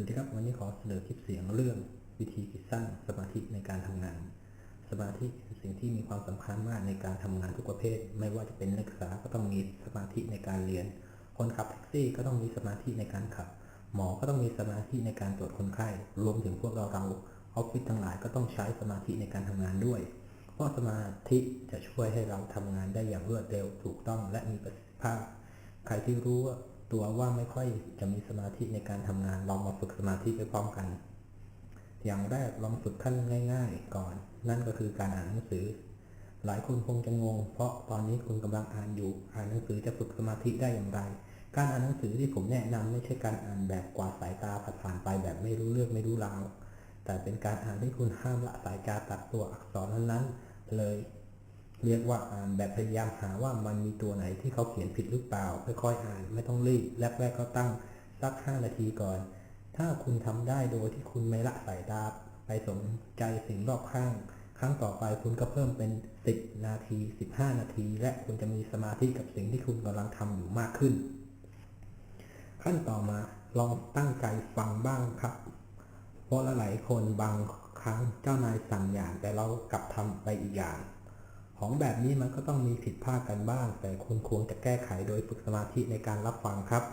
วัสดีครับวันนี้ขอเสนอคลิปเสียงเรื่องวิธีคิดสร้างสมาธิในการทำงาน สมาธิเป็นสิ่งที่มีความสำคัญมากในการทำงานทุกประเภท ไม่ว่าจะเป็นนักศึกษาก็ต้องมีสมาธิในการเรียน คนขับแท็กซี่ก็ต้องมีสมาธิในการขับ หมอก็ต้องมีสมาธิในการตรวจคนไข้ รวมถึงพวกเราเราออฟฟิศทั้งหลายก็ต้องใช้สมาธิในการทำงานด้วย เพราะสมาธิจะช่วยให้เราทำงานได้อย่างรวดเร็วถูกต้องและมีประสิทธิภาพ ใครที่รู้ว่า ตัวว่าไม่ค่อยจะมีสมาธิในการทำงานลองมาฝึกสมาธิไปพร้อมกัน อย่างแรกลองฝึกขั้นง่าย ๆ ก่อน นั่นก็คือการอ่านหนังสือ หลายคนคงจะงง เพราะตอนนี้คุณกำลังอ่านอยู่อ่านหนังสือจะฝึกสมาธิได้อย่างไร การอ่านหนังสือที่ผมแนะนำไม่ใช่การอ่านแบบกวาดสายตาผ่านไปแบบไม่รู้เรื่องไม่รู้ราวแต่เป็นการอ่านที่คุณห้ามละสายตาตัดตัวอักษรนั้นๆเลย เรียกว่าอ่านแบบพยายามหาว่ามันมีตัวไหนที่เขาเขียนผิดหรือเปล่า ค่อยๆอ่านไม่ต้องรีบแรกๆก็ตั้งสัก 5 นาทีก่อน ถ้าคุณทำได้โดยที่คุณไม่ละสายตาไปสนใจสิ่งรอบข้าง ครั้งต่อไปคุณก็เพิ่มเป็น 10 นาที 15 นาที และคุณจะมีสมาธิกับสิ่งที่คุณกำลังทำอยู่มากขึ้น ขั้นต่อมาลองตั้งใจฟังบ้างครับ เพราะหลายๆคนบางครั้งเจ้านายสั่งอย่างแต่เรากลับทำไปอีกอย่าง ของแบบนี้มันก็ต้องมีผิดพลาดกันบ้าง แต่คุณควรจะแก้ไขโดยฝึกสมาธิในการรับฟังครับ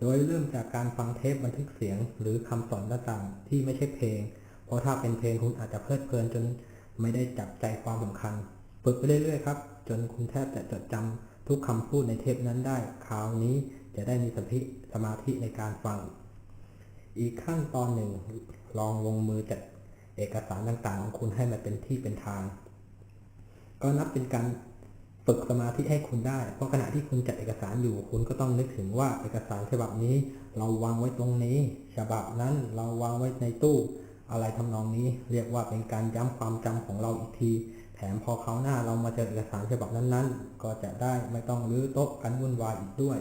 โดยเริ่มจากการฟังเทปบันทึกเสียง หรือคำสอนต่างๆที่ไม่ใช่เพลง เพราะถ้าเป็นเพลงคุณอาจจะเพลิดเพลินจนไม่ได้จับใจความสำคัญ ฝึกไปเรื่อยๆครับ จนคุณแทบจะจดจำทุกคำพูดในเทปนั้นได้ คราวนี้จะได้มีสติสมาธิในการฟัง อีกขั้นตอนหนึ่ง ลองลงมือจัดเอกสารต่างๆของคุณให้มันเป็นที่เป็นทาง ก็นับเป็นการฝึกสมาธิให้คุณได้ เพราะขณะที่คุณจัดเอกสารอยู่ คุณก็ต้องนึกถึงว่าเอกสารฉบับนี้ เราวางไว้ตรงนี้ ฉบับนั้นเราวางไว้ในตู้ อะไรทำนองนี้ เรียกว่าเป็นการย้ำความจำของเราอีกที แถมพอคราหน้าเรามาเจอเอกสารฉบับนั้นๆ ก็จะได้ไม่ต้องรื้อโต๊ะกันวุ่นวายอีกด้วย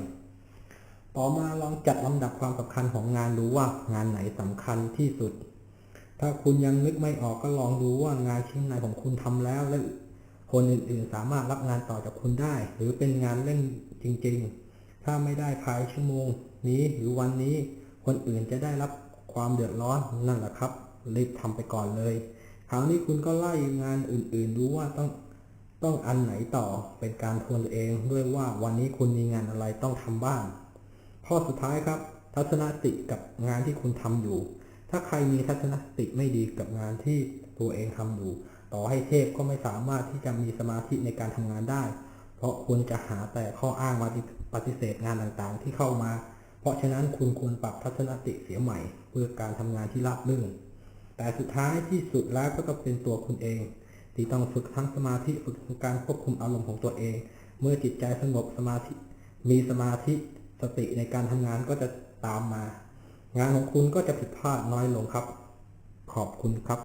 ต่อมาลองจัดลำดับความสำคัญของงานดูว่างานไหนสำคัญที่สุด ถ้าคุณยังนึกไม่ออกก็ลองดูว่างานชิ้นไหนของคุณทำแล้วและ คนอื่นๆ สามารถรับงานต่อจากคุณได้ หรือเป็นงานเร่งจริงๆ ถ้าไม่ได้ภายชั่วโมงนี้หรือวันนี้ คนอื่นจะได้รับความเดือดร้อนนั่นแหละครับ รีบทำไปก่อนเลยคราวนี้คุณก็ไล่งานอื่นๆ ดูว่าต้องต้องอันไหนต่อเป็นการทวนเองด้วยว่าวันนี้คุณมีงานอะไรต้องทำบ้างข้อสุดท้ายครับ ทัศนคติกับงานที่คุณทำอยู่ ถ้าใครมีทัศนคติไม่ดีกับงานที่ตัวเองทำอยู่ ต่อให้เทพก็ไม่สามารถที่จะมีสมาธิในการทำงานได้ เพราะคุณจะหาแต่ข้ออ้างมาปฏิเสธงานต่างๆ ที่เข้ามา เพราะฉะนั้นคุณควรปรับทัศนคติเสียใหม่ เพื่อการทำงานที่ราบรื่น แต่สุดท้ายที่สุดแล้วก็ต้องเป็นตัวคุณเอง ที่ต้องฝึกทั้งสมาธิฝึกการควบคุมอารมณ์ของตัวเอง เมื่อจิตใจสงบสมาธิ มีสมาธิสติในการทำงานก็จะตามมา งานของคุณก็จะผิดพลาดน้อยลงครับ ขอบคุณครับ